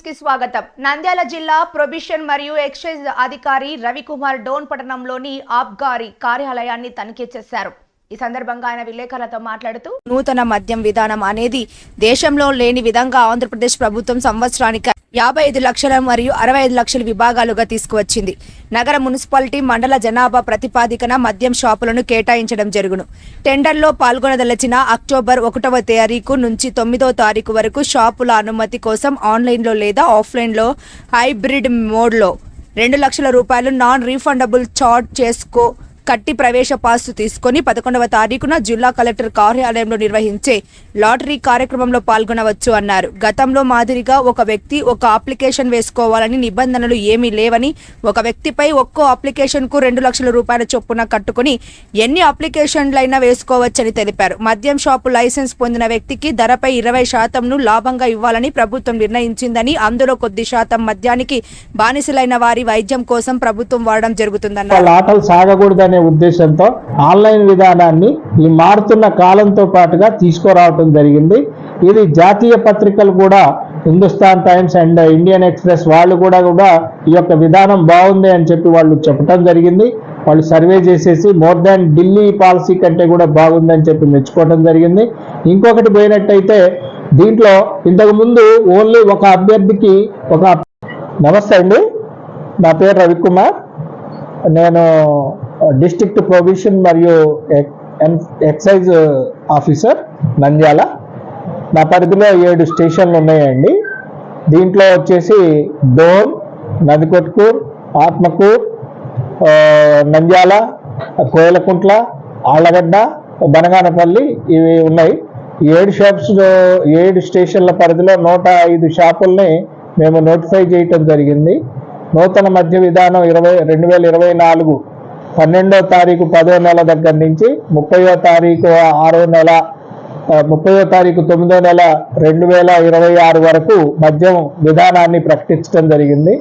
న్యూస్కి స్వాగతం. నంద్యాల జిల్లా ప్రొబిషన్ మరియు ఎక్సైజ్ అధికారి రవికుమార్ డోన్ పట్టణంలోని ఆబ్గారి కార్యాలయాన్ని తనిఖీ చేశారు. ఈ సందర్భంగా ఆయన విలేకరులతో మాట్లాడుతూ నూతన మద్యం విధానం అనేది దేశంలో లేని విధంగా ఆంధ్రప్రదేశ్ ప్రభుత్వం సంవత్సరానికి యాభై ఐదు లక్షల మరియు అరవై ఐదు లక్షల విభాగాలుగా తీసుకువచ్చింది. నగర మున్సిపాలిటీ మండల జనాభా ప్రతిపాదికన మద్యం షాపులను కేటాయించడం జరుగును. టెండర్లో పాల్గొనదలచిన అక్టోబర్ ఒకటవ తారీఖు నుంచి తొమ్మిదవ తారీఖు వరకు షాపుల అనుమతి కోసం ఆన్లైన్లో లేదా ఆఫ్లైన్లో హైబ్రిడ్ మోడ్లో రెండు లక్షల రూపాయలు నాన్ రీఫండబుల్ చార్జ్ చేసుకో కట్టి ప్రవేశ పాస్ తీసుకొని పదకొండవ తారీఖున జిల్లా కలెక్టర్ కార్యాలయంలో నిర్వహించే లాటరీ కార్యక్రమంలో పాల్గొనవచ్చు అన్నారు. గతంలో మాదిరిగా ఒక వ్యక్తి ఒక అప్లికేషన్ వేసుకోవాలని నిబంధనలు ఏమీ లేవని ఒక వ్యక్తిపై ఒక్కో అప్లికేషన్కు రెండు లక్షల రూపాయల చొప్పున కట్టుకుని ఎన్ని అప్లికేషన్లైనా వేసుకోవచ్చని తెలిపారు. మద్యం షాపు లైసెన్స్ పొందిన వ్యక్తికి ధరపై ఇరవై శాతంను లాభంగా ఇవ్వాలని ప్రభుత్వం నిర్ణయించిందని అందులో కొద్ది శాతం మద్యానికి బానిసలైన వారి వైద్యం కోసం ప్రభుత్వం వాడడం జరుగుతుందన్నారు. అనే ఉద్దేశంతో ఆన్లైన్ విధానాన్ని ఈ మారుతున్న కాలంతో పాటుగా తీసుకురావటం జరిగింది. ఇది జాతీయ పత్రికలు కూడా Hindustan Times and Indian Express వాళ్ళు కూడా కూడా ఈ యొక్క విధానం బాగుంది అని చెప్పి వాళ్ళు చెప్పడం జరిగింది. వాళ్ళు సర్వే చేసేసి మోర్ దాన్ ఢిల్లీ పాలసీ కంటే కూడా బాగుందని చెప్పి మెచ్చుకోవడం జరిగింది. ఇంకొకటి పోయినట్టయితే దీంట్లో ఇంతకుముందు ఓన్లీ ఒక అభ్యర్థికి ఒక నమస్తే అండి. నా పేరు రవికుమార్. నేను డిస్టిక్ట్ ప్రొవిషన్ మరియు ఎక్- ఎక్సైజ్ ఆఫీసర్ నంద్యాల. నా పరిధిలో ఏడు స్టేషన్లు ఉన్నాయండి. దీంట్లో వచ్చేసి డోన్ నదికొట్కూర్ ఆత్మకూర్ నంద్యాల కోయలకుంట్ల ఆళ్ళగడ్డ బనగానపల్లి ఇవి ఉన్నాయి. ఏడు షాప్స్ ఏడు స్టేషన్ల పరిధిలో నూట ఐదు షాపుల్ని మేము నోటిఫై చేయటం జరిగింది. నూతన మద్య విధానం ఇరవై రెండు వేల ఇరవై నాలుగు పన్నెండో తారీఖు పదో నెల దగ్గర నుంచి ముప్పయో తారీఖు ఆరో నెల ముప్పయో తారీఖు తొమ్మిదో నెల రెండు వేల ఇరవై ఆరు వరకు మద్యం విధానాన్ని ప్రకటించడం జరిగింది.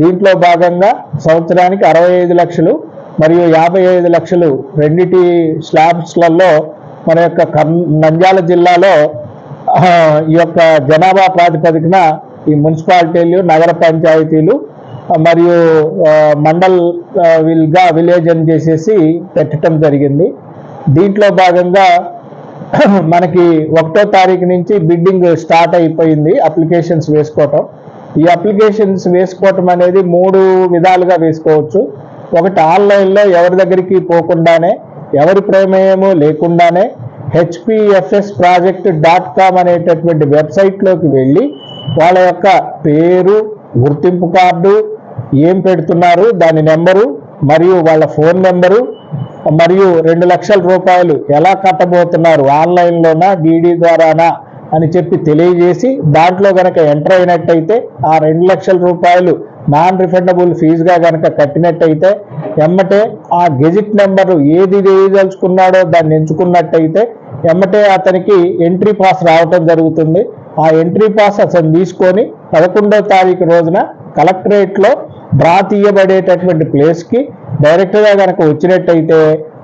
దీంట్లో భాగంగా సంవత్సరానికి అరవై ఐదు లక్షలు మరియు యాభై ఐదు లక్షలు రెండిటి స్లాబ్స్లలో మన యొక్క నంద్యాల జిల్లాలో ఈ యొక్క జనాభా ప్రాతిపదికన ఈ మున్సిపాలిటీలు నగర పంచాయతీలు మరియు మండల్ విల్గా విలేజ్ అని చేసేసి పెట్టడం జరిగింది. దీంట్లో భాగంగా మనకి ఒకటో తారీఖు నుంచి బిడ్డింగ్ స్టార్ట్ అయిపోయింది అప్లికేషన్స్ వేసుకోవటం. ఈ అప్లికేషన్స్ వేసుకోవటం అనేది మూడు విధాలుగా వేసుకోవచ్చు. ఒకటి ఆన్లైన్లో ఎవరి దగ్గరికి పోకుండానే ఎవరి ప్రమేయము లేకుండానే హెచ్పిఎఫ్ఎస్ ప్రాజెక్ట్ డాట్ కామ్ అనేటటువంటి వెబ్సైట్లోకి వెళ్ళి వాళ్ళ యొక్క పేరు గుర్తింపు కార్డు ఏం పెడుతున్నారు? దాని నెంబరు మరియు వాళ్ళ ఫోన్ నెంబరు మరియు రెండు లక్షల రూపాయలు ఎలా కట్టబోతున్నారు? ఆన్లైన్లోనా డీడీ ద్వారానా అని చెప్పి తెలియజేసి దాంట్లో గనక ఎంటర్ అయినట్టయితే ఆ రెండు లక్షల రూపాయలు నాన్ రిఫండబుల్ ఫీజుగా కనుక కట్టినట్టయితే ఎమ్మటే ఆ గెజిట్ నెంబర్ ఏది వేయదలుచుకున్నాడో దాన్ని ఎంచుకున్నట్టయితే ఎమ్మటే అతనికి ఎంట్రీ పాస్ రావటం జరుగుతుంది. ఆ ఎంట్రీ పాస్ అతను తీసుకొని పదకొండో తారీఖు రోజున కలెక్టరేట్లో డ్రా తీయబడేటటువంటి ప్లేస్కి డైరెక్ట్గా కనుక వచ్చినట్టయితే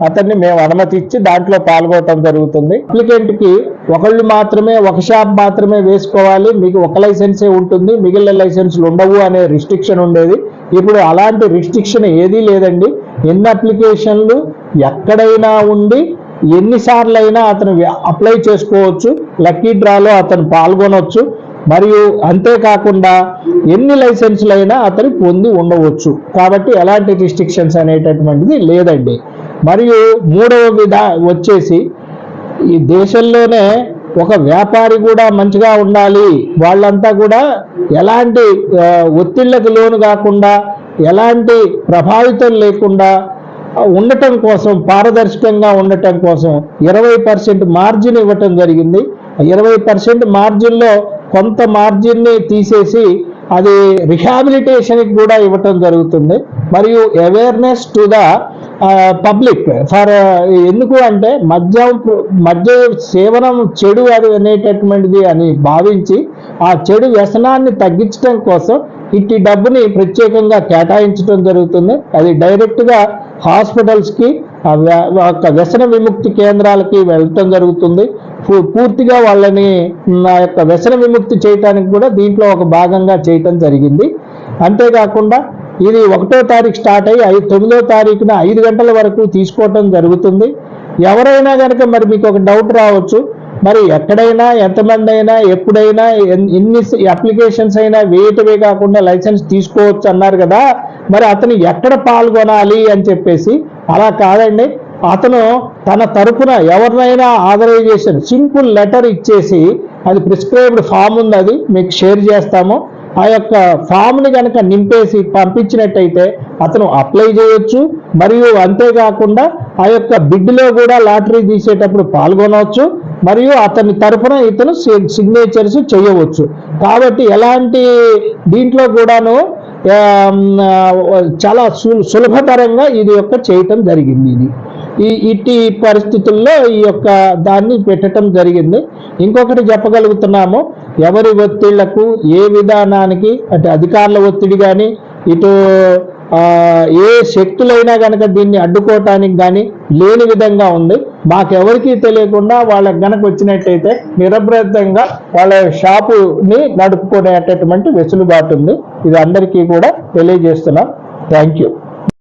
అతన్ని మేము అనుమతి ఇచ్చి దాంట్లో పాల్గొనడం జరుగుతుంది. అప్లికెంట్కి ఒకళ్ళు మాత్రమే ఒక షాప్ మాత్రమే వేసుకోవాలి. మీకు ఒక లైసెన్సే ఉంటుంది. మిగిలిన లైసెన్సులు ఉండవు అనే రిస్ట్రిక్షన్ ఉండేది. ఇప్పుడు అలాంటి రిస్ట్రిక్షన్ ఏదీ లేదండి. ఎన్ని అప్లికేషన్లు ఎక్కడైనా ఉండి ఎన్నిసార్లు అయినా అతను అప్లై చేసుకోవచ్చు. లక్కీ డ్రాలో అతను పాల్గొనవచ్చు మరియు అంతేకాకుండా ఎన్ని లైసెన్సులైనా అతను పొంది ఉండవచ్చు. కాబట్టి ఎలాంటి రిస్ట్రిక్షన్స్ అనేటటువంటిది లేదండి. మరియు మూడవ విధ వచ్చేసి ఈ దేశంలోనే ఒక వ్యాపారి కూడా మంచిగా ఉండాలి. వాళ్ళంతా కూడా ఎలాంటి ఒత్తిళ్ళకు లోను కాకుండా ఎలాంటి ప్రభావితం లేకుండా ఉండటం కోసం పారదర్శకంగా ఉండటం కోసం ఇరవై పర్సెంట్ మార్జిన్ ఇవ్వటం జరిగింది. ఇరవై పర్సెంట్ మార్జిన్లో కొంత మార్జిన్ని తీసేసి అది రిహాబిలిటేషన్కి కూడా ఇవ్వటం జరుగుతుంది. మరియు awareness to the public for ఎందుకు అంటే మద్యం మద్య సేవనం చెడు అది అనేటటువంటిది అని భావించి ఆ చెడు వ్యసనాన్ని తగ్గించడం కోసం ఇట్టి డబ్బుని ప్రత్యేకంగా కేటాయించడం జరుగుతుంది. అది డైరెక్ట్గా హాస్పిటల్స్కి ఒక వ్యసన విముక్తి కేంద్రాలకి వెళ్ళటం జరుగుతుంది. పూర్తిగా వాళ్ళని నా యొక్క వ్యసన విముక్తి చేయటానికి కూడా దీంట్లో ఒక భాగంగా చేయటం జరిగింది. అంతేకాకుండా ఇది ఒకటో తారీఖు స్టార్ట్ అయ్యి ఐదు తొమ్మిదో తారీఖున ఐదు గంటల వరకు తీసుకోవటం జరుగుతుంది. ఎవరైనా కనుక మరి మీకు ఒక డౌట్ రావచ్చు మరి ఎక్కడైనా ఎంతమంది అయినా ఎప్పుడైనా ఎన్ని అప్లికేషన్స్ అయినా వేయటమే కాకుండా లైసెన్స్ తీసుకోవచ్చు అన్నారు కదా మరి అతను ఎక్కడ పాల్గొనాలి అని చెప్పేసి అలా కాదండి. అతను తన తరపున ఎవరినైనా ఆథరైజేషన్ సింపుల్ లెటర్ ఇచ్చేసి అది ప్రిస్క్రైబ్డ్ ఫామ్ ఉంది అది మీకు షేర్ చేస్తాము. ఆ యొక్క ఫామ్ని కనుక నింపేసి పంపించినట్టయితే అతను అప్లై చేయొచ్చు. మరియు అంతేకాకుండా ఆ యొక్క బిడ్లో కూడా లాటరీ తీసేటప్పుడు పాల్గొనవచ్చు. మరియు అతని తరపున ఇతను సిగ్నేచర్స్ చేయవచ్చు. కాబట్టి ఎలాంటి దీంట్లో కూడాను చాలా సులభతరంగా ఇది యొక్క చేయటం జరిగింది ఇది. ఈ ఇట్టి పరిస్థితుల్లో ఈ యొక్క దాన్ని పెట్టడం జరిగింది. ఇంకొకటి చెప్పగలుగుతున్నాము ఎవరి ఒత్తిళ్ళకు ఏ విధానానికి అంటే అధికారుల ఒత్తిడి కానీ ఇటు ఏ శక్తులైనా కనుక దీన్ని అడ్డుకోవటానికి కానీ లేని విధంగా ఉంది. మాకెవరికి తెలియకుండా వాళ్ళకి గనక వచ్చినట్టయితే నిరభ్రతంగా వాళ్ళ షాపుని నడుపుకునేటటువంటి వెసులుబాటు ఉంది. ఇది అందరికీ కూడా తెలియజేస్తున్నాం. Thank you.